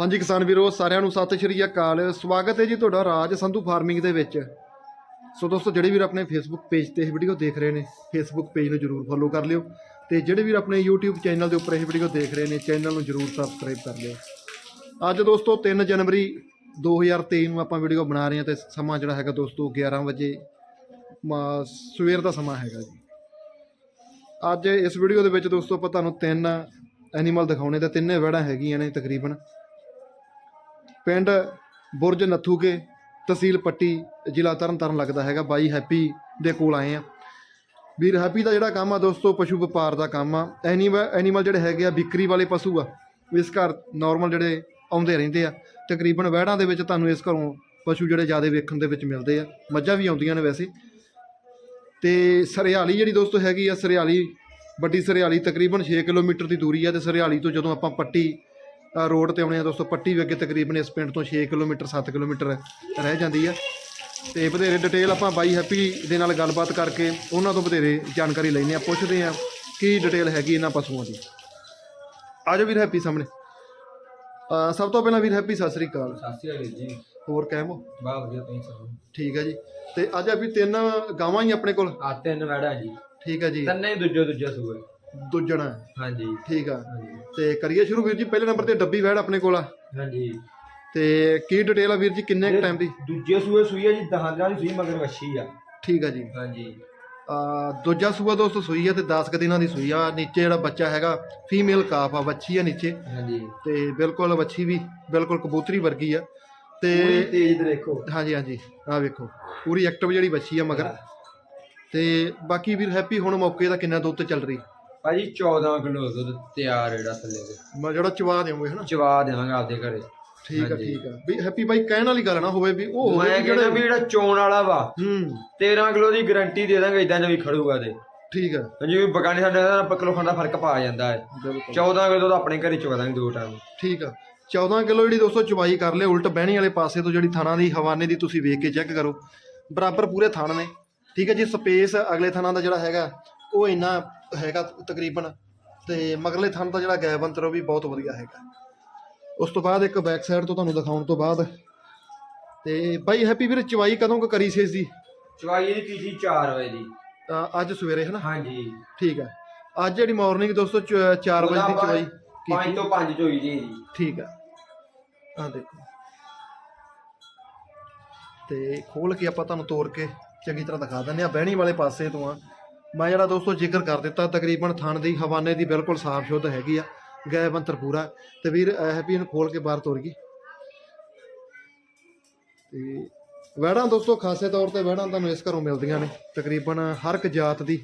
ਹਾਂਜੀ ਕਿਸਾਨ ਵੀਰੋ, ਸਾਰਿਆਂ ਨੂੰ ਸਤਿ ਸ਼੍ਰੀ ਅਕਾਲ। ਸਵਾਗਤ ਹੈ ਜੀ ਤੁਹਾਡਾ ਰਾਜ ਸੰਧੂ ਫਾਰਮਿੰਗ ਦੇ ਵਿੱਚ। ਸੋ ਦੋਸਤੋ, ਜਿਹੜੇ ਵੀਰ ਆਪਣੇ ਫੇਸਬੁੱਕ ਪੇਜ ਤੇ ਇਹ ਵੀਡੀਓ ਦੇਖ ਰਹੇ ਨੇ ਫੇਸਬੁੱਕ ਪੇਜ ਨੂੰ ਜਰੂਰ ਫੋਲੋ ਕਰ ਲਿਓ ਤੇ ਜਿਹੜੇ ਵੀਰ ਆਪਣੇ YouTube ਚੈਨਲ ਦੇ ਉੱਪਰ ਇਹ ਵੀਡੀਓ ਦੇਖ ਰਹੇ ਨੇ ਚੈਨਲ ਨੂੰ ਜਰੂਰ ਸਬਸਕ੍ਰਾਈਬ ਕਰ ਲਿਓ। ਅੱਜ ਦੋਸਤੋ 3 ਜਨਵਰੀ 2023 ਨੂੰ ਆਪਾਂ ਵੀਡੀਓ ਬਣਾ ਰਹੇ ਹਾਂ ਤੇ ਸਮਾਂ ਜਿਹੜਾ ਹੈਗਾ ਦੋਸਤੋ 11 ਵਜੇ, ਮਾ- ਸਵੇਰ ਦਾ ਸਮਾਂ ਹੈਗਾ ਜੀ। ਅੱਜ ਇਸ ਵੀਡੀਓ ਦੇ ਵਿੱਚ ਦੋਸਤੋ, ਆਪਾਂ ਤੁਹਾਨੂੰ ਤਿੰਨ ਐਨੀਮਲ ਦਿਖਾਉਣੇ ਤੇ ਤਿੰਨੇ ਵੜਾ ਹੈਗੀਆਂ ਨੇ ਤਕਰੀਬਨ। ਪਿੰਡ ਬੁਰਜ ਨੱਥੂਕੇ ਤਹਿਸੀਲ ਪੱਟੀ, ਜ਼ਿਲ੍ਹਾ ਤਰਨਤਾਰਨ ਲੱਗਦਾ ਹੈਗਾ। ਬਾਈ ਹੈਪੀ ਦੇ ਕੋਲ ਆਏ ਆ। ਵੀਰ ਹੈਪੀ ਦਾ ਜਿਹੜਾ ਕੰਮ ਆ ਦੋਸਤੋ, ਪਸ਼ੂ ਵਪਾਰ ਦਾ ਕੰਮ ਆ। ਐਨੀਮਲ ਐਨੀਮਲ ਜਿਹੜੇ ਹੈਗੇ ਆ ਵਿਕਰੀ ਵਾਲੇ ਪਸ਼ੂ ਆ। ਇਸ ਘਰ ਨਾਰਮਲ ਜਿਹੜੇ ਆਉਂਦੇ ਰਹਿੰਦੇ ਆ। ਤਕਰੀਬਨ ਵਹਿੜਾਂ ਦੇ ਵਿੱਚ ਤੁਹਾਨੂੰ ਇਸ ਘਰੋਂ ਪਸ਼ੂ ਜਿਹੜੇ ਜ਼ਿਆਦਾ ਵੇਖਣ ਦੇ ਵਿੱਚ ਮਿਲਦੇ ਆ। ਮੱਝਾਂ ਵੀ ਆਉਂਦੀਆਂ ਨੇ ਵੈਸੇ। ਤੇ ਸਰਿਆਲੀ ਜਿਹੜੀ ਦੋਸਤੋ ਹੈਗੀ ਆ, ਸਰਿਆਲੀ, ਵੱਡੀ ਸਰਿਆਲੀ ਤਕਰੀਬਨ 6 ਕਿਲੋਮੀਟਰ ਦੀ ਦੂਰੀ ਆ। ਤੇ ਸਰਿਆਲੀ ਤੋਂ ਜਦੋਂ ਆਪਾਂ ਪੱਟੀ ਰੋਡ ਤੇ ਆਉਣੇ ਆ ਦੋਸਤੋ ਪੱਟੀ ਵੀ ਅੱਗੇ ਤਕਰੀਬਨ ਇਸ ਪਿੰਡ ਤੋਂ 6 ਕਿਲੋਮੀਟਰ 7 ਕਿਲੋਮੀਟਰ ਰਹਿ ਜਾਂਦੀ ਆ। ਤੇ ਵਧੇਰੇ ਡਿਟੇਲ ਆਪਾਂ ਬਾਈ ਹੈਪੀ ਦੇ ਨਾਲ ਗੱਲਬਾਤ ਕਰਕੇ ਉਹਨਾਂ ਤੋਂ ਵਧੇਰੇ ਜਾਣਕਾਰੀ ਲੈਂਦੇ ਆ ਪੁੱਛਦੇ ਆ ਕੀ ਡਿਟੇਲ ਹੈਗੀ ਇਹਨਾਂ ਪਸ਼ੂਆਂ ਦੀ। ਆਜੋ ਵੀਰ ਹੈਪੀ ਸਾਹਮਣੇ। ਸਭ ਤੋਂ ਪਹਿਲਾਂ ਵੀਰ ਹੈਪੀ ਸਤਿ ਸ੍ਰੀ ਅਕਾਲ। ਸਤਿ ਸ਼੍ਰੀ ਅਕਾਲ ਜੀ। ਹੋਰ ਕਹਿਮੋ ਬਾਹ ਵਧੀਆ ਤੁਸੀਂ ਸੁਣਾਓ? ਠੀਕ ਹੈ ਜੀ। ਤੇ ਅੱਜ ਵੀ ਤਿੰਨ ਗਾਵਾਂ ਹੀ ਆਪਣੇ ਕੋਲ? ਆ ਤਿੰਨ ਵੜਾ ਜੀ। ਠੀਕ ਹੈ ਜੀ। ਤਿੰਨੇ ਹੀ ਦੂਜੇ ਦੂਜੇ ਸੂਏ ਦੁੱਜਣਾ ਹਾਂਜੀ। ਠੀਕ ਆ। ਹਾਂਜੀ। ਤੇ ਕਰੀਏ ਸ਼ੁਰੂ ਵੀਰ ਜੀ ਪਹਿਲੇ ਨੰਬਰ ਤੇ ਡੱਬੀ ਵੈੜ ਆਪਣੇ ਕੋਲ ਆ। ਹਾਂਜੀ। ਤੇ ਕੀ ਡਿਟੇਲ ਆ ਵੀਰ ਜੀ ਕਿੰਨੇ ਕੁ ਟਾਈਮ ਦੀ? ਦੂਜੇ ਸੂਏ ਸੂਈ ਆ ਜੀ ਦਹਾਂ ਦਿਨਾਂ ਦੀ ਸੂਈ ਮਗਰ ਵੱਛੀ ਆ। ਠੀਕ ਆ ਜੀ। ਹਾਂਜੀ। ਆ ਦੂਜਾ ਸੂਆ ਦੋਸਤੋ ਸੂਈ ਆ ਤੇ 10 ਕੁ ਦਿਨਾਂ ਦੀ ਸੂਈ ਆ। ਨੀਚੇ ਜਿਹੜਾ ਬੱਚਾ ਹੈਗਾ ਫੀਮੇਲ ਕਾਫ ਆ ਵੱਛੀ ਆ ਨੀਚੇ। ਹਾਂਜੀ। ਤੇ ਬਿਲਕੁਲ ਵੱਛੀ ਵੀ ਬਿਲਕੁਲ ਕਬੂਤਰੀ ਵਰਗੀ ਆ। ਪੂਰੀ ਤੇ ਤੇਜ਼ ਦੇਖੋ। ਹਾਂਜੀ ਹਾਂਜੀ। ਆ ਵੇਖੋ ਪੂਰੀ ਐਕਟਿਵ ਜਿਹੜੀ ਵੱਛੀ ਆ ਮਗਰ। ਤੇ ਬਾਕੀ ਵੀਰ ਹੈਪੀ ਹੁਣ ਮੌਕੇ ਦਾ ਕਿੰਨਾ ਦੁੱਧ ਚੱਲ ਰਹੀ? ਭਾਜੀ 14 ਕਿਲੋ ਦੁੱਧ ਤਿਆਰ ਜਿਹੜਾ ਥੱਲੇ ਦੇ ਮੈਂ ਜਿਹੜਾ ਚਵਾ ਦੇਵਾਂਗੇ ਹਨਾ। ਚਵਾ ਦੇਵਾਂਗੇ ਆਪਦੇ ਘਰੇ। ਠੀਕ ਆ ਹਾਂਜੀ। ਠੀਕ ਆ। ਵੀ ਹੈਪੀ ਬਾਈ ਕਹਿਣ ਵਾਲੀ ਗੱਲ ਨਾ ਹੋਵੇ ਵੀ ਉਹ ਹੋਵੇ ਮੈਂ ਵੀ ਕਹਿੰਦਾ ਵੀ ਜਿਹੜਾ ਚੋਣ ਵਾਲਾ ਵਾ ਹੂੰ। 13 ਕਿਲੋ ਦੀ ਗਾਰੰਟੀ ਦੇ ਦਾਂਗੇ ਇਦਾਂ ਜਿਵੇਂ ਖੜੂਗਾ ਤੇ। ਠੀਕ ਆ। ਹਾਂਜੀ ਵੀ ਬਗਾਨੇ ਸਾਡੇ ਨਾਲ ਕਿਲੋ ਖੰਡ ਦਾ ਫ਼ਰਕ ਪਾ ਜਾਂਦਾ ਹੈ। ਬਿਲਕੁਲ। 14 ਕਿਲੋ ਤਾਂ ਆਪਣੇ ਘਰੇ ਚਵਾ ਦਾਂਗੇ ਦੋ ਟਾਈਮ। ਠੀਕ ਆ। 14 ਕਿਲੋ ਜਿਹੜੀ ਦੋਸਤੋ ਚਵਾਈ ਕਰ ਲਿਓ ਉਲਟ ਬਹਿਣੀ ਵਾਲੇ ਪਾਸੇ ਤੋਂ ਜਿਹੜੀ ਥਾਣਾ ਦੀ ਹਵਾਨੇ ਦੀ ਤੁਸੀਂ ਵੇਖ ਕੇ ਚੈੱਕ ਕਰੋ। ਬਰਾਬਰ ਪੂਰੇ ਥਣ ਨੇ। ਠੀਕ ਹੈ ਜੀ ਸਪੇਸ ਅਗਲੇ ਥਾਣਾ ਦਾ ਜਿਹੜਾ ਹੈਗਾ ਉਹ ਇੰਨਾ ਹੈਗਾ ਤਕਰੀਬਨ ਤੇ ਮਗਰਲੇ ਥਣ ਦਾ ਜਿਹੜਾ ਗੈਪ ਅੰਤਰ ਉਹ ਵੀ ਬਹੁਤ ਵਧੀਆ ਹੈਗਾ। ਉਸ ਤੋਂ ਬਾਅਦ ਇੱਕ ਬੈਕ ਸਾਈਡ ਤੋਂ ਤੁਹਾਨੂੰ ਦਿਖਾਉਣ ਤੋਂ ਬਾਅਦ ਤੇ ਬਾਈ ਹੈਪੀ ਵੀਰ ਚਵਾਈ ਕਦੋਂ ਕੁ ਕਰੀ ਸੀ ਇਸ ਦੀ? ਚਵਾਈ ਦੀ ਕੀਤੀ 4 ਵਜੇ ਦੀ। ਅੱਜ ਸਵੇਰੇ ਹੈ ਨਾ ਹਾਂਜੀ। ਠੀਕ ਹੈ। ਅੱਜ ਜਿਹੜੀ ਮਾਰਨਿੰਗ ਦੋਸਤੋ 4 ਵਜੇ ਦੀ ਚਵਾਈ 5 ਕੀਤੀ। ਤੋਂ 5 ਚੋਈ ਦੀ ਜੀ ਠੀਕ ਆ ਆ ਦੇਖੋ। ਤੇ ਖੋਲ ਕੇ ਆਪਾਂ ਤੁਹਾਨੂੰ ਤੋੜ ਕੇ ਚੰਗੀ ਤਰ੍ਹਾਂ ਦਿਖਾ ਦਿੰਦੇ ਆ ਬਹਿਣੀ ਵਾਲੇ ਪਾਸੇ ਤੋਂ ਆ। ਮੈਂ ਜਿਹੜਾ ਦੋਸਤੋ ਜ਼ਿਕਰ ਕਰ ਦਿੱਤਾ ਤਕਰੀਬਨ ਥਣ ਦੀ ਹਵਾਨੇ ਦੀ ਬਿਲਕੁਲ ਸਾਫ਼ ਸ਼ੁੱਧ ਹੈਗੀ ਆ ਗੈਰ ਬੰਤਰ ਪੂਰਾ। ਤੇ ਵੀਰ ਹੈਪੀ ਇਹਨੂੰ ਖੋਲ ਕੇ ਬਾਹਰ ਤੋਰ ਗਈ। ਤੇ ਵਹਿੜਾਂ ਦੋਸਤੋ ਖਾਸੇ ਤੌਰ ਤੇ ਵਹਿੜਾਂ ਤੁਹਾਨੂੰ ਇਸ ਘਰੋਂ ਮਿਲਦੀਆਂ ਨੇ ਤਕਰੀਬਨ ਹਰ ਇੱਕ ਜਾਤ ਦੀ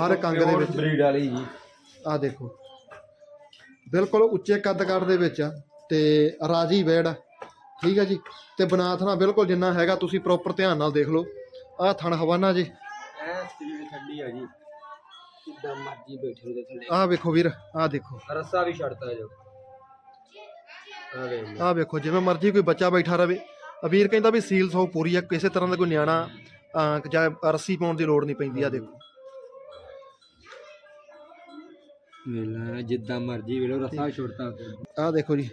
ਹਰ ਇੱਕ ਅੰਗ ਦੇ ਵਿੱਚ। ਬਰੀਡ ਵਾਲੀ ਜੀ। ਆ ਦੇਖੋ। ਬਿਲਕੁਲ ਉੱਚੇ ਕੱਦ ਕਾਠ ਦੇ ਵਿੱਚ ਆ ਤੇ ਰਾਜੀ ਵੈੜ ਆ ਠੀਕ ਹੈ ਜੀ। ਤੇ ਬਨਾਥ ਨਾਲ ਬਿਲਕੁਲ ਜਿੰਨਾ ਹੈਗਾ ਤੁਸੀਂ ਪ੍ਰੋਪਰ ਧਿਆਨ ਨਾਲ ਦੇਖ ਲਓ। ਆ ਥਣ ਹਵਾਨਾ ਜੀ ਆ ਜੀ। ਕਿੱਦਾਂ ਮਰਜ਼ੀ ਬੈਠੇ ਉਹਦੇ ਥੱਲੇ। ਆ ਵੇਖੋ ਵੀਰ ਆ ਦੇਖੋ। ਰੱਸਾ ਵੀ ਛੱਡਦਾ ਜੋ। ਆ ਵੇ ਆ ਵੇਖੋ ਜਿਵੇਂ ਮਰਜ਼ੀ ਕੋਈ ਬੱਚਾ ਬੈਠਾ ਰਵੇ। ਵੀਰ ਕਹਿੰਦਾ ਵੀ ਸੀਲ ਸੌ ਪੂਰੀ ਆ ਕਿਸੇ ਤਰ੍ਹਾਂ ਦਾ ਕੋਈ ਨਿਆਣਾ ਅਹ, ਜਾਂ ਰੱਸੀ ਪਾਉਣ ਦੀ ਲੋੜ ਨਹੀਂ ਪੈਂਦੀ ਆ ਦੇਖੋ। ਵੇਲਾ ਜਿੱਦਾਂ ਮਰਜ਼ੀ ਵੇਲੋ ਰੱਸਾ ਛੁੱਟਦਾ ਆ ਦੇਖੋ ਜੀ।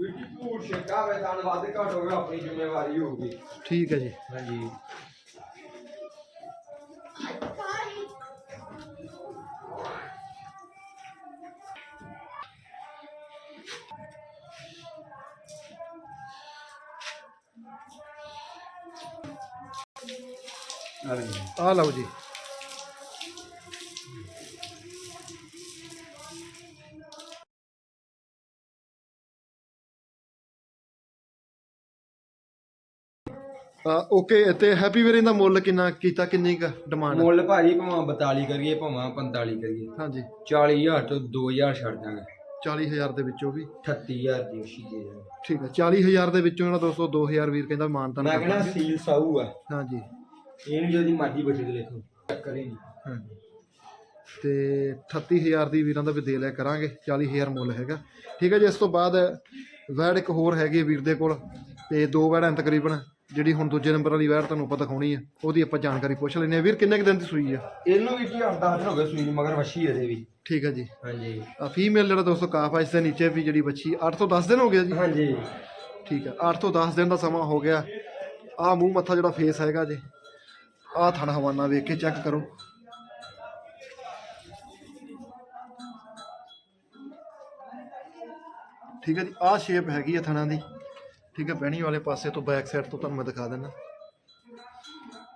ਵੀ ਝੂਠ ਛੱਕਾ ਵੇ ਤਾਂ ਵੱਧ ਘੱਟ ਹੋਵੇ ਆਪਣੀ ਜ਼ਿੰਮੇਵਾਰੀ ਹੋਊਗੀ ਠੀਕ ਹੈ ਜੀ। ਹਾਂਜੀ। ਆ ਲਓ ਜੀ। ਆ ਓਕੇ ਤੇ ਹੈਪੀ ਵੀਰ ਇਹਦਾ ਮੁੱਲ ਕਿੰਨਾ ਕੀਤਾ ਕਿੰਨੀ ਕ ਡਿਮਾਂਡ ਮੁੱਲ ਭਾਜੀ ਭਾਵੇਂ 42 ਕਰੀਏ ਭਾਵੇਂ 45 ਕਰੀਏ। ਹਾਂਜੀ। 40000 ਤੋਂ 2000 ਛੱਡ ਦਾਂਗੇ 40000 ਦੇ ਵਿੱਚੋਂ ਵੀ। 38000 ਦੀ ਉਸ਼ੀ ਦੇ ਦਾਂਗੇ ਠੀਕ ਹੈ 40000 ਦੇ ਵਿੱਚੋਂ ਜਿਹੜਾ ਦੋਸਤੋ 2000 ਵੀਰ ਕਹਿੰਦਾ ਮਾਨਤਾ ਮੈਂ ਕਹਿੰਦਾ ਸੀਲ ਸਾਊ ਆ। ਹਾਂਜੀ। ਇਹਨੂੰ ਜਦੀ ਮਰਜ਼ੀ ਬੈਠੇ ਤੇ ਦੇਖੋ ਚੱਕਰ ਹੀ ਨਹੀਂ। ਹਾਂਜੀ। ਤੇ 38000 ਦੀ ਵੀਰਾਂ ਦਾ ਵੀ ਦੇ ਲਿਆ ਕਰਾਂਗੇ 40000 ਮੁੱਲ ਹੈਗਾ। ਠੀਕ ਹੈ ਜੀ ਇਸ ਤੋਂ ਬਾਅਦ ਵੈੜ ਇੱਕ ਹੋਰ ਹੈਗੀ ਵੀਰ ਦੇ ਕੋਲ ਤੇ ਦੋ ਵੈੜਾਂ ਤਕਰੀਬਨ ਜਿਹੜੀ ਹੁਣ ਦੂਜੇ ਨੰਬਰ ਵਾਲੀ ਵੈੜ ਤੁਹਾਨੂੰ ਆਪਾਂ ਦਿਖਾਉਣੀ ਹੈ ਉਹਦੀ ਆਪਾਂ ਜਾਣਕਾਰੀ ਪੁੱਛ ਲੈਂਦੇ ਆ ਵੀਰ ਕਿੰਨੇ ਕੁ ਦਿਨ ਦੀ ਸੂਈ ਆ? ਇਹਨੂੰ ਵੀ ਕੀ 8 ਦਿਨ ਹੋ ਗਏ ਸੂਈ ਨੂੰ ਮਗਰ ਵੱਛੀ ਇਹਦੇ ਵੀ। ਠੀਕ ਹੈ ਜੀ। ਹਾਂਜੀ। ਆ ਫੀਮੇਲ ਜਿਹੜਾ ਦੋਸਤੋ ਕਾਫ ਆ ਇਸ ਦੇ ਨੀਚੇ ਵੀ ਜਿਹੜੀ ਬੱਚੀ 8 ਤੋਂ 10 ਦਿਨ ਹੋ ਗਿਆ ਜੀ? ਹਾਂਜੀ। ਠੀਕ ਹੈ 8 ਤੋਂ 10 ਦਿਨ ਦਾ ਸਮਾਂ ਹੋ ਗਿਆ। ਆ ਮੂੰਹ ਮੱਥਾ ਜਿਹੜਾ ਫੇਸ ਹੈਗਾ ਜੀ ਆ ਥਣ ਹਵਾਨਾ ਵੇਖ ਕੇ ਚੈੱਕ ਕਰੋ। ਠੀਕ ਹੈ ਜੀ ਆ ਸ਼ੇਪ ਹੈਗੀ ਹੈ ਥਣਾਂ ਦੀ। ਠੀਕ ਹੈ ਬਹਿਣੀ ਵਾਲੇ ਪਾਸੇ ਤੋਂ ਬੈਕ ਸਾਈਡ ਤੋਂ ਤੁਹਾਨੂੰ ਮੈਂ ਦਿਖਾ ਦਿੰਦਾ।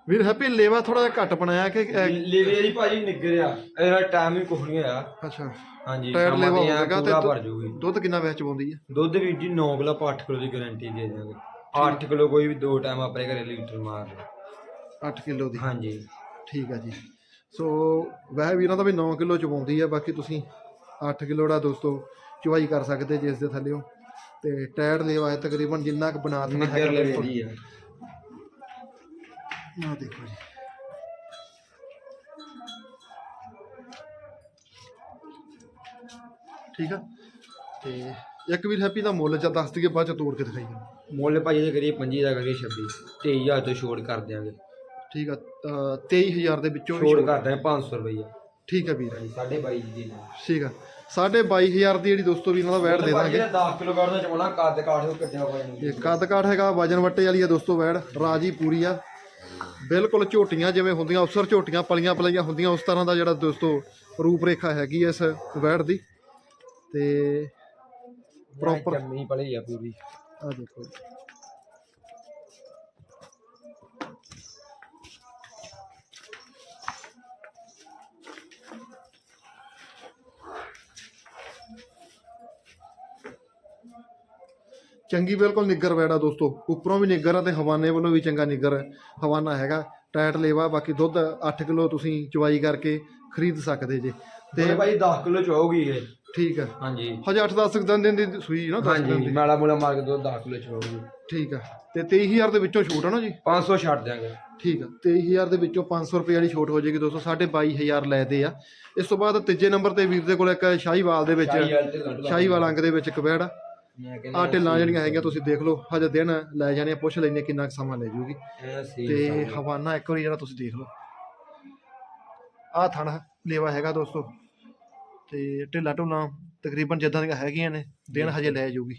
ਵੀਰ ਹੈਪੀ ਲੇਵਾ ਥੋੜਾ ਜਿਹਾ ਘੱਟ ਬਣਾਇਆ ਕਿ ਲੇਵੇ ਦੀ ਭਾਜੀ ਨਿੱਗਰ ਆ ਇਹਦਾ ਟਾਈਮ ਹੀ ਕੁਛ ਨਹੀਂ ਹੋਇਆ। ਅੱਛਾ। ਹਾਂਜੀ ਟਾਇਰ ਲੇਵਾ ਪੂਰਾ ਤੇ ਭਰ ਜੂਗੀ ਦੁੱਧ ਕਿੰਨਾ ਵਿੱਚ ਚਵਾਉਂਦੀ ਹੈ? ਦੁੱਧ ਵੀ ਜੀ 9 ਕਿਲੋ 8 ਕਿਲੋ ਦੀ ਗਾਰੰਟੀ ਦੇ ਦਿਆਂਗੇ। 8 ਕਿਲੋ ਕੋਈ ਵੀ ਦੋ ਟਾਈਮ ਆਪਣੇ ਘਰੇ ਲੀਟਰ ਮਾਰ ਲਓ। 8 ਕਿਲੋ ਦੀ। ਹਾਂਜੀ। ਠੀਕ ਹੈ ਜੀ। ਸੋ ਵੈਸੇ ਵੀ ਇਹਨਾਂ ਦਾ ਵੀ 9 ਕਿਲੋ ਚਵਾਉਂਦੀ ਹੈ ਬਾਕੀ ਤੁਸੀਂ 8 ਕਿਲੋ ਦਾ ਦੋਸਤੋ ਚਵਾਈ ਕਰ ਸਕਦੇ ਜੇ ਇਸ ਦੇ ਥੱਲੇਓ ਤੇ ਟਾਇਰ ਲੇਵਾ ਹੈ ਤਕਰੀਬਨ ਜਿੰਨਾ ਕੁ ਬਣਾ ਦੇਣਾ ਨਿੱਗਰ ਲੇਵੇ ਦੀ ਆ ਆ। ਦੇਖੋ ਜੀ। ਠੀਕ ਆ? ਤੇ ਇੱਕ ਵੀਰ ਹੈਪੀ ਦਾ ਮੁੱਲ ਜਾਂ ਦੱਸ ਦਈਏ ਬਾਅਦ ਚ ਤੋੜ ਕੇ ਦਿਖਾਈਏ। ਮੁੱਲ ਭਾਜੀ ਦੇ ਕਰੀਏ 25 ਦਾ ਕਰੀਏ 26 23000 ਤੋਂ ਛੋੜ ਕਰ ਦਿਆਂਗੇ। ਠੀਕ ਆ ਅ, 23000 ਦੇ ਵਿੱਚੋਂ ਵੀ ਛੋੜ ਛੋੜ- ਕਰ ਦਿਆਂਗੇ 500 ਰੁਪਈਆ। ਠੀਕ ਆ ਵੀਰ ਹਾਂਜੀ 22.5 ਦੀ ਠੀਕ ਆ। ਸਾਢੇ 22000 ਦੀ ਜਿਹੜੀ ਦੋਸਤੋ ਵੀ ਇਹਨਾਂ ਦਾ ਵੈਟ ਦੇ ਦਾਂਗੇ। 10 ਕਿਲੋ ਦਾ ਚਮਣਾ ਕੱਦ ਕਾਠ ਕੱਟਿਆ ਹੋਇਆ ਨਹੀਂ ਇਹ ਕੱਦ ਕਾਠ ਹੈਗਾ ਵਜਨ ਵੱਟੇ ਵਾਲੀ ਆ ਦੋਸਤੋ ਵੈੜ ਰਾਜੀ ਪੂਰੀ ਆ। ਬਿਲਕੁਲ ਝੋਟੀਆਂ ਜਿਵੇਂ ਹੁੰਦੀਆਂ ਅਫਸਰ ਝੋਟੀਆਂ ਪਲੀਆਂ ਪਲੀਆਂ ਹੁੰਦੀਆਂ ਉਸ ਤਰ੍ਹਾਂ ਦਾ ਜਿਹੜਾ ਦੋਸਤੋ ਰੂਪ ਰੇਖਾ ਹੈਗੀ ਇਸ ਵੈੜ ਦੀ। ਤੇ ਪ੍ਰੋਪਰ ਜੰਮੀ ਪਲੀ ਆ ਪੂਰੀ। ਆ ਦੇਖੋ। ਚੰਗੀ ਬਿਲਕੁਲ ਨਿੱਗਰ ਵੈੜਾ ਦੋਸਤੋ। ਉੱਪਰੋਂ ਵੀ ਨਿੱਗਰ ਆ ਤੇ ਹਵਾਨੇ ਵੱਲੋਂ ਵੀ ਚੰਗਾ ਨਿੱਗਰ ਹੈ। ਹਵਾਨਾ ਹੈਗਾ ਟਾਇਟ ਲੇਵਾ ਬਾਕੀ ਦੁੱਧ 8 ਕਿਲੋ ਤੁਸੀਂ ਚਵਾਈ ਕਰਕੇ ਖਰੀਦ ਸਕਦੇ ਜੇ। ਤੇ ਤੇ ਭਾਈ 10 ਕਿਲੋ ਚੋਗੀ ਇਹ। ਠੀਕ ਹੈ ਹਾਂਜੀ। ਹਜੇ 8-10 ਦਿਨ ਦੀ ਸੂਈ ਨਾ 10 ਦਿਨ ਹਾਂਜੀ ਦੀ। ਮੈਲਾ ਮੂਲਾ ਮਾਰ ਕੇ ਦੋ 10 ਕਿਲੋ ਚੋਗੀ ਠੀਕ ਆ। ਤੇ 23000 ਦੇ ਵਿੱਚੋਂ ਛੂਟ ਆ ਨਾ ਜੀ? 500 ਛੱਡ ਦਿਆਂਗੇ। ਠੀਕ ਆ। 23000 ਦੇ ਵਿੱਚੋਂ 500 ਰੁਪਏ ਵਾਲੀ ਛੋਟ ਹੋ ਜਾਏਗੀ ਦੋਸਤੋ 22500 ਲੈਦੇ ਆ। ਇਸ ਤੋਂ ਬਾਅਦ ਤੀਜੇ ਨੰਬਰ ਤੇ ਵੀਰ ਦੇ ਕੋਲ ਇੱਕ ਸ਼ਾਹੀਵਾਲ ਦੇ ਵਿੱਚ ਸ਼ਾਹੀਵਾਲ ਤੇ ਲੱਡੂ ਸ਼ਾਹੀਵਾਲ ਅੰਗ ਦੇ ਵਿੱਚ ਇੱਕ ਬੈੜ ਆ। ਆਹ ਢਿੱਲਾਂ ਜਿਹੜੀਆਂ ਹੈਗੀਆਂ ਤੁਸੀਂ ਦੇਖ ਲਓ ਹਜੇ ਦਿਨ ਲੈ ਜਾਣੇ ਆ, ਪੁੱਛ ਲੈਣੇ ਕਿੰਨਾ ਕੁ ਸਮਾਂ ਲੈ ਸੀ ਤੇ ਹਵਾਨਾ ਇੱਕ ਵਾਰੀ ਜਿਹੜਾ ਤੁਸੀਂ ਦੇਖ ਲਓ। ਆਹ ਥਣ ਲੇਵਾ ਹੈਗਾ ਦੋਸਤੋ। ਤੇ ਢਿੱਲਾ ਢੁੱਲਾਂ ਤਕਰੀਬਨ ਜਿੱਦਾਂ ਦੀਆਂ ਹੈਗੀਆਂ ਨੇ ਦਿਨ ਹਜੇ ਲੈ ਜੂਗੀ।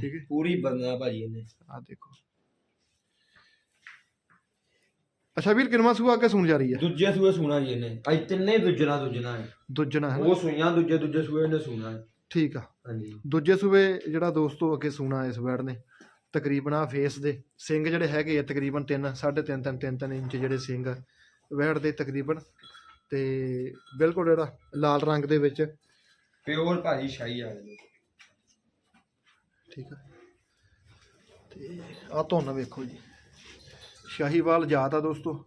ਠੀਕ ਹੈ। ਪੂਰੀ ਬੰਦਾ ਭਾਜੀ ਇਹਨੇ। ਆਹ ਦੇਖੋ। ਅੱਛਾ ਵੀਰ ਕਿਨਵਾ ਸੂਆ ਅੱਗੇ ਸੁਣ ਜਾ ਰਹੀ ਹੈ ਦੂਜੇ ਸੂਏ ਸੁਣਾ ਜੀ ਇਹਨੇ। ਅੱਜ ਤਿੰਨੇ ਦੂਜਣਾ ਦੂਜਣਾ ਹੈ। ਦੂਜਣਾ ਹੈ ਨਾ? ਉਹ ਸੂਈਆਂ ਦੂਜੇ ਦੂਜੇ ਸੂਏ ਇਹਨੇ ਸੁਣਾ ਹੈ। ਠੀਕ ਆ। ਹਾਂਜੀ। ਦੂਜੇ ਸੂਬੇ ਜਿਹੜਾ ਦੋਸਤੋ ਅੱਗੇ ਸੂਣਾ ਇਸ ਵੈੜ ਨੇ ਤਕਰੀਬਨ ਆ ਫੇਸ ਦੇ ਸਿੰਘ ਜਿਹੜੇ ਹੈਗੇ ਆ ਤਕਰੀਬਨ 3 3.5 3 3 3 ਇੰਚ ਜਿਹੜੇ ਸਿੰਘ ਆ ਵੈੜ ਦੇ ਤਕਰੀਬਨ। ਤੇ ਬਿਲਕੁਲ ਜਿਹੜਾ ਲਾਲ ਰੰਗ ਦੇ ਵਿੱਚ। ਪਿਓਰ ਭਾਜੀ ਸ਼ਾਹੀ ਆ ਗਈ ਠੀਕ ਆ। ਤੇ ਆ ਧੁੰਨ ਵੇਖੋ ਜੀ। ਸ਼ਾਹੀਵਾਲ ਜਾਤ ਆ ਦੋਸਤੋ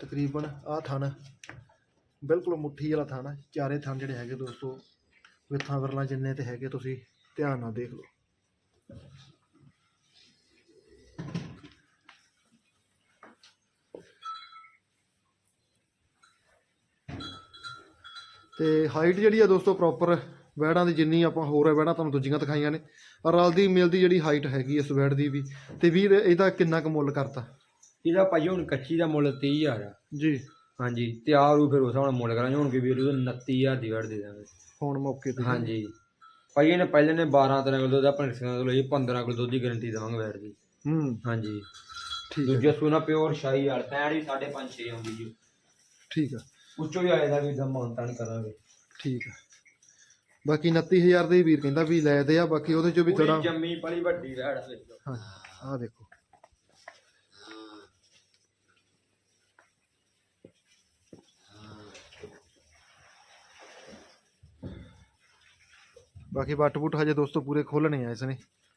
ਤਕਰੀਬਨ ਆ ਥਣ। ਬਿਲਕੁਲ ਮੁੱਠੀ ਵਾਲਾ ਥਣ ਚਾਰੇ ਥਣ ਜਿਹੜੇ ਹੈਗੇ ਦੋਸਤੋ ਵਿਥਾਂ ਵਰਲਾਂ ਜਿੰਨੇ ਤੇ ਹੈਗੇ ਤੁਸੀਂ ਧਿਆਨ ਨਾਲ ਦੇਖ ਲਓ। ਤੇ ਹਾਈਟ ਜਿਹੜੀ ਆ ਦੋਸਤੋ ਪ੍ਰੋਪਰ ਵੈੜਾਂ ਦੀ ਜਿੰਨੀ ਆਪਾਂ ਹੋਰ ਵੈੜਾਂ ਤੁਹਾਨੂੰ ਦੂਜੀਆਂ ਦਿਖਾਈਆਂ ਨੇ। ਰਲਦੀ ਮਿਲਦੀ ਜਿਹੜੀ ਹਾਈਟ ਹੈਗੀ ਇਸ ਵੈੜ ਦੀ ਵੀ। ਤੇ ਵੀਰ ਇਹਦਾ ਕਿੰਨਾ ਕੁ ਮੁੱਲ ਕਰਤਾ? ਇਹਦਾ ਭਾਜੀ ਹੁਣ ਕੱਚੀ ਦਾ ਮੁੱਲ 30000 ਆ। ਜੀ। ਹਾਂਜੀ ਤਿਆਰ ਹੋ ਫਿਰ ਉਸ ਹਿਸਾਬ ਨਾਲ ਮੁੱਲ ਕਰਾਂਗੇ। ਹੁਣ ਕਿ ਵੀਰ ਉਹਨੂੰ 29000 ਦੀ ਵੜ ਦੇ ਦਾਂਗੇ ਹੁਣ ਮੌਕੇ ਤੇ ਹਾਂਜੀ। ਭਾਜੀ ਇਹਨੇ ਪਹਿਲੇ ਨੇ 12 13 ਕਿਲੋ ਦੁੱਧ ਦਾ ਪੰਕਸ਼ਨਾਂ ਤੋਂ ਲਈ 15 ਕਿਲੋ ਦੁੱਧ ਦੀ ਗਾਰੰਟੀ ਦੇਵਾਂਗੇ ਵੈੜ ਦੀ ਹੂੰ। ਹਾਂਜੀ। ਠੀਕ ਹੈ। ਦੂਜਾ ਸੂਨਾ ਪਿਓਰ ਸ਼ਾਹੀ ਵਾਲ ਪੈਣ ਵੀ 5.5 6 ਆਉਂਦੀ ਜੀ। ਠੀਕ ਹੈ। ਉੱਚੋ ਵੀ ਆਏਦਾ ਵੀ ਦਮ ਮਾਨਤਾਨ ਕਰਾਂਗੇ। ਠੀਕ ਹੈ। ਬਾਕੀ 29000 ਦੇ ਵੀਰ ਕਹਿੰਦਾ ਵੀ ਲੈ ਦੇ ਆ ਬਾਕੀ ਉਹਦੇ ਚੋਂ ਵੀ ਥੋੜਾ ਜੰਮੀ ਪਲੀ ਵੱਡੀ ਆ ਵੇਖੋ। ਹਾਂ ਆਹ ਦੇਖੋ। ਬਾਕੀ ਵੱਟ ਵੁੱਟ ਹਜੇ ਦੋਸਤੋ ਪੂਰੇ ਖੋਲਣੇ ਆ ਇਸ ਨੇ।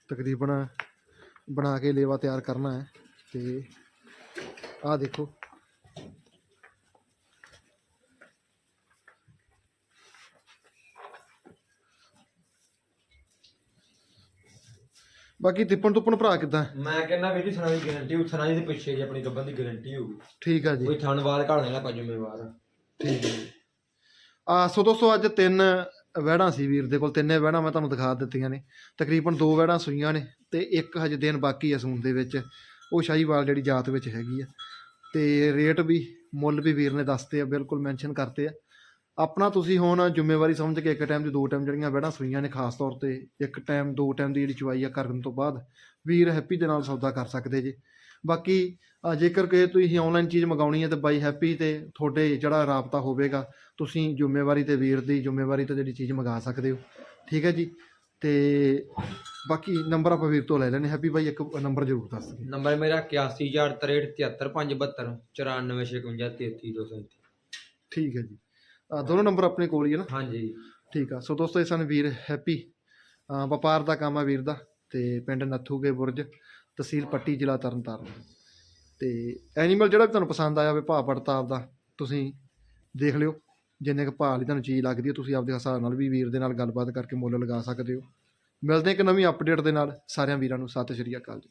ਤਕਰੀਬਨ ਬਣਾ ਕੇ ਲੇਵਾ ਤਿਆਰ ਕਰਨਾ ਹੈ ਤੇ ਆਹ ਦੇਖੋ। ਬਾਕੀ ਤਿੱਪਣ ਤੁੱਪਣ ਭਰਾ ਕਿੱਦਾਂ ਮੈਂ ਕਹਿੰਦਾ ਵੀ ਜੀ ਸਣਾ ਦੀ ਗਾਰੰਟੀ ਉਹ ਸਣਾ ਦੇ ਪਿੱਛੇ ਜੀ ਆਪਣੀ ਗੱਬਨ ਦੀ ਗਾਰੰਟੀ ਹੋਊਗੀ। ਠੀਕ ਆ ਜੀ। ਕੋਈ ਥਣਵਾਲ ਘੜ ਦੇਣਾ ਪਾ ਜ਼ਿੰਮੇਵਾਰ। ਠੀਕ ਹੈ ਆ ਸੋ ਦੋਸਤੋ ਅੱਜ ਤਿੰਨ ਵਹਿੜਾਂ ਸੀ ਵੀਰ ਦੇ ਕੋਲ, ਤਿੰਨੇ ਵਹਿੜਾਂ ਮੈਂ ਤੁਹਾਨੂੰ ਦਿਖਾ ਦਿੱਤੀਆਂ ਨੇ। ਤਕਰੀਬਨ ਦੋ ਵਹਿੜਾਂ ਸੂਈਆਂ ਨੇ ਤੇ ਇੱਕ ਹਜੇ ਦਿਨ ਬਾਕੀ ਆ ਸੂਣ ਦੇ ਵਿੱਚ। ਉਹ ਸ਼ਾਹੀਵਾਲ ਜਿਹੜੀ ਜਾਤ ਵਿੱਚ ਹੈਗੀ ਆ। ਤੇ ਰੇਟ ਵੀ, ਮੁੱਲ ਵੀ ਵੀਰ ਨੇ ਦੱਸਤੇ ਆ, ਬਿਲਕੁਲ ਮੈਂਸ਼ਨ ਕਰਤੇ ਆ। ਆਪਣਾ ਤੁਸੀਂ ਹੁਣ ਜ਼ਿੰਮੇਵਾਰੀ ਸਮਝ ਕੇ ਇੱਕ ਟਾਈਮ ਦੀ ਦੋ ਟਾਈਮ ਜਿਹੜੀਆਂ ਵਹਿੜਾਂ ਸੂਈਆਂ ਨੇ, ਖਾਸ ਤੌਰ ਤੇ ਇੱਕ ਟਾਈਮ, ਦੋ ਟਾਈਮ ਦੀ ਜਿਹੜੀ ਚਵਾਈ ਆ ਕਰਨ ਤੋਂ ਬਾਅਦ, ਵੀਰ ਹੈਪੀ ਦੇ ਨਾਲ ਸੌਦਾ ਕਰ ਸਕਦੇ ਜੇ। ਬਾਕੀ ਜੇਕਰ ਕਿ ਤੁਸੀਂ ਆਨਲਾਈਨ ਚੀਜ਼ ਮੰਗਾਉਣੀ ਹੈ ਤੇ ਬਾਈ ਹੈਪੀ ਤੇ ਤੁਹਾਡੇ ਜਿਹੜਾ ਰਾਬਤਾ ਹੋਵੇਗਾ ਤੁਸੀਂ ਜ਼ਿੰਮੇਵਾਰੀ ਤੇ ਵੀਰ ਦੀ ਜ਼ਿੰਮੇਵਾਰੀ ਤੇ ਜਿਹੜੀ ਚੀਜ਼ ਮੰਗਾ ਸਕਦੇ ਹੋ। ਠੀਕ ਹੈ ਜੀ? ਤੇ ਬਾਕੀ ਨੰਬਰ ਆਪਾਂ ਵੀਰ ਤੋਂ ਲੈ ਲੈਣੇ ਹੈਪੀ ਬਾਈ ਇੱਕ ਨੰਬਰ ਜ਼ਰੂਰ ਦੱਸ ਦਿਓ। ਨੰਬਰ ਮੇਰਾ 8163373572 9456533237 ਠੀਕ ਹੈ ਜੀ। ਦੋਨੋਂ ਨੰਬਰ ਆਪਣੇ ਕੋਲ ਹੀ ਹੈ ਨਾ? ਹਾਂਜੀ। ਠੀਕ ਆ। ਸੋ ਦੋਸਤੋ ਇਹ ਸਨ ਵੀਰ ਹੈਪੀ ਵਪਾਰ ਦਾ ਕੰਮ ਆ ਵੀਰ ਦਾ ਤੇ ਪਿੰਡ ਨੱਥੂਗੇ ਬੁਰਜ। ਤਹਿਸੀਲ ਪੱਟੀ ਜ਼ਿਲ੍ਹਾ ਤਰਨਤਾਰਨ। ਤੇ ਐਨੀਮਲ ਜਿਹੜਾ ਵੀ ਤੁਹਾਨੂੰ ਪਸੰਦ ਆਇਆ ਹੋਵੇ, ਭਾਅ ਪੜਤਾਪ ਦਾ ਤੁਸੀਂ ਦੇਖ ਲਿਓ। ਜਿੰਨੇ ਕੁ ਭਾਅ ਲਈ ਤੁਹਾਨੂੰ ਚੀਜ਼ ਲੱਗਦੀ ਹੈ, ਤੁਸੀਂ ਆਪਦੇ ਹਿਸਾਬ ਨਾਲ ਵੀ ਵੀਰ ਦੇ ਨਾਲ ਗੱਲਬਾਤ ਕਰਕੇ ਮੁੱਲ ਲਗਾ ਸਕਦੇ ਹੋ। ਮਿਲਦੇ ਇੱਕ ਨਵੀਂ ਅਪਡੇਟ ਦੇ ਨਾਲ। ਸਾਰਿਆਂ ਵੀਰਾਂ ਨੂੰ ਸਤਿ ਸ਼੍ਰੀ ਅਕਾਲ ਜੀ।